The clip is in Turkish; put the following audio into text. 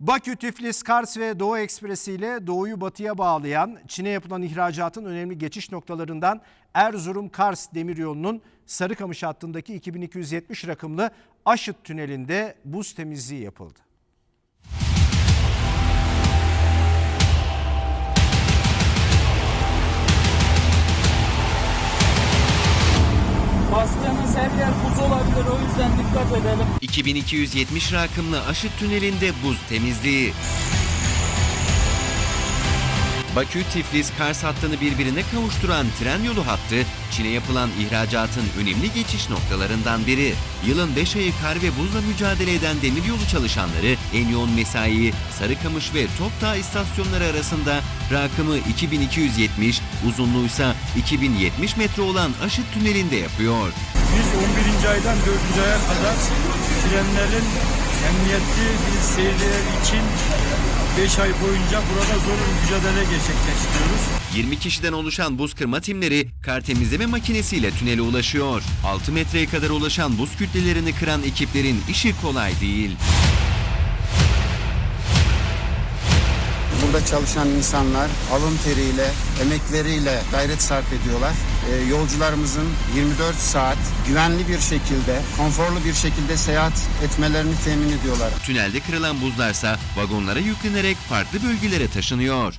Bakü, Tiflis, Kars ve Doğu Ekspresi ile doğuyu batıya bağlayan Çin'e yapılan ihracatın önemli geçiş noktalarından Erzurum-Kars demiryolunun Sarıkamış hattındaki 2270 rakımlı Aşıt Tüneli'nde buz temizliği yapıldı. Bastığınız her yer buz olabilir o yüzden dikkat edelim. 2270 rakımlı Aşıt Tüneli'nde buz temizliği. Bakü-Tiflis-Kars hattını birbirine kavuşturan tren yolu hattı, Çin'e yapılan ihracatın önemli geçiş noktalarından biri. Yılın 5 ayı kar ve buzla mücadele eden demiryolu çalışanları en yoğun mesaiyi Sarıkamış ve Topdağ istasyonları arasında rakımı 2270, uzunluğuysa 2070 metre olan Aşıt Tüneli'nde yapıyor. Biz 11. aydan 4. aya kadar trenlerin emniyetli bir seyirleri için 5 ay boyunca burada zor bir mücadele gerçekleştiriyoruz. 20 kişiden oluşan buz kırma timleri kar temizleme makinesiyle tünele ulaşıyor. 6 metreye kadar ulaşan buz kütlelerini kıran ekiplerin işi kolay değil. Burada çalışan insanlar alın teriyle, emekleriyle gayret sarf ediyorlar. Ee, yolcularımızın 24 saat güvenli bir şekilde, konforlu bir şekilde seyahat etmelerini temin ediyorlar. Tünelde kırılan buzlarsa vagonlara yüklenerek farklı bölgelere taşınıyor.